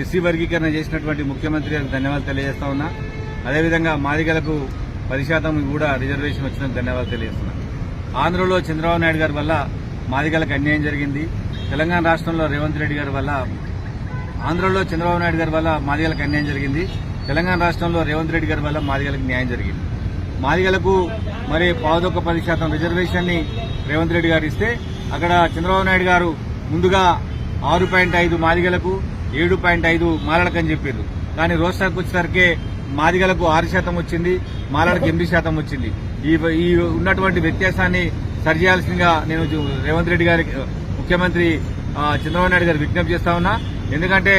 SC వర్గీకరణ చేసినటువంటి ముఖ్యమంత్రి గారికి ధన్యవాదాలు తెలియజేస్తా ఉన్నా. అదేవిధంగా మాదిగలకు పది శాతం కూడా రిజర్వేషన్ వచ్చినందుకు ధన్యవాదాలు తెలియజేస్తున్నా. ఆంధ్రలో చంద్రబాబు నాయుడు గారి వల్ల మాదిగలకు అన్యాయం జరిగింది. తెలంగాణ రాష్ట్రంలో రేవంత్ రెడ్డి గారి వల్ల ఆంధ్రలో చంద్రబాబు నాయుడు గారి వల్ల మాదిగలకు అన్యాయం జరిగింది. తెలంగాణ రాష్ట్రంలో రేవంత్ రెడ్డి గారి వల్ల మాదిగలకు న్యాయం జరిగింది. మాదిగలకు మరి పావుదొక్క పది శాతం రిజర్వేషన్ని రేవంత్ రెడ్డి గారు ఇస్తే అక్కడ చంద్రబాబు నాయుడు గారు ముందుగా ఆరు పాయింట్ ఐదు మాదిగలకు ఏడు పాయింట్ ఐదు మాలడకని చెప్పారు కానీ రోస్టాక్ వచ్చేసరికి మాదిగలకు ఆరు శాతం వచ్చింది మాలలకు ఎనిమిది శాతం వచ్చింది. ఈ ఈ ఉన్నటువంటి వ్యత్యాసాన్ని సరిచేయాల్సిందిగా నేను రేవంత్ రెడ్డి గారికి ముఖ్యమంత్రి చంద్రబాబు నాయుడు గారు విజ్ఞప్తి చేస్తా ఉన్నా. ఎందుకంటే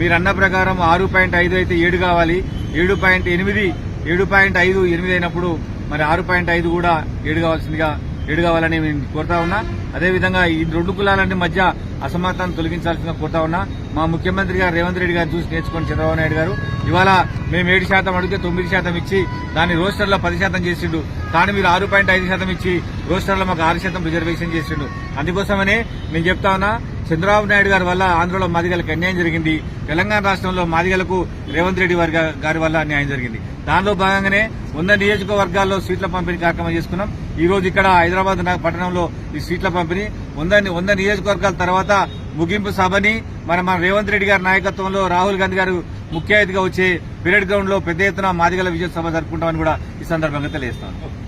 మీరు అన్న ప్రకారం ఆరు పాయింట్ ఐదు అయితే ఏడు కావాలి. ఏడు పాయింట్ ఎనిమిది ఏడు పాయింట్ ఐదు ఎనిమిది అయినప్పుడు మరి ఆరు పాయింట్ ఐదు కూడా ఏడు కావాల్సిందిగా ఏడు కావాలని నేను కోరుతా ఉన్నా. అదేవిధంగా ఈ రెండు కులాలంటే మధ్య అసమానతను తొలగించాల్సిన కోరుతా ఉన్నా. మా ముఖ్యమంత్రి గారు రేవంత్ రెడ్డి గారు చూసి నేర్చుకుని చంద్రబాబు నాయుడు గారు. ఇవాళ మేము ఏడు శాతం అడిగితే తొమ్మిది శాతం ఇచ్చి దాన్ని రోస్టర్లో పది శాతం చేసిండు. కానీ మీరు ఆరు పాయింట్ ఐదు శాతం ఇచ్చి రోస్టర్లో మాకు ఆరు శాతం రిజర్వేషన్ చేసిండు. అందుకోసమనే నేను చెప్తా ఉన్నా చంద్రబాబు నాయుడు గారి వల్ల ఆంధ్రలో మాదిగలకు అన్యాయం జరిగింది. తెలంగాణ రాష్ట్రంలో మాదిగలకు రేవంత్ రెడ్డి వారి గారి వల్ల అన్యాయం జరిగింది. దానిలో భాగంగానే వంద నియోజకవర్గాల్లో సీట్ల పంపిణీ కార్యక్రమం చేసుకున్నాం. ఈ రోజు ఇక్కడ హైదరాబాద్ నగ- పట్టణంలో ఈ సీట్ల పంపిణీ. వంద వంద నియోజకవర్గాల తర్వాత ముగింపు సభని మన మన రేవంత్ రెడ్డి గారి నాయకత్వంలో రాహుల్ గాంధీ గారు ముఖ్య అతిథిగా వచ్చే పీరియడ్ గ్రౌండ్లో పెద్ద ఎత్తున మాదిగల విజయ సభ జరుపుకుంటామని కూడా ఈ సందర్భంగా తెలియజేస్తాను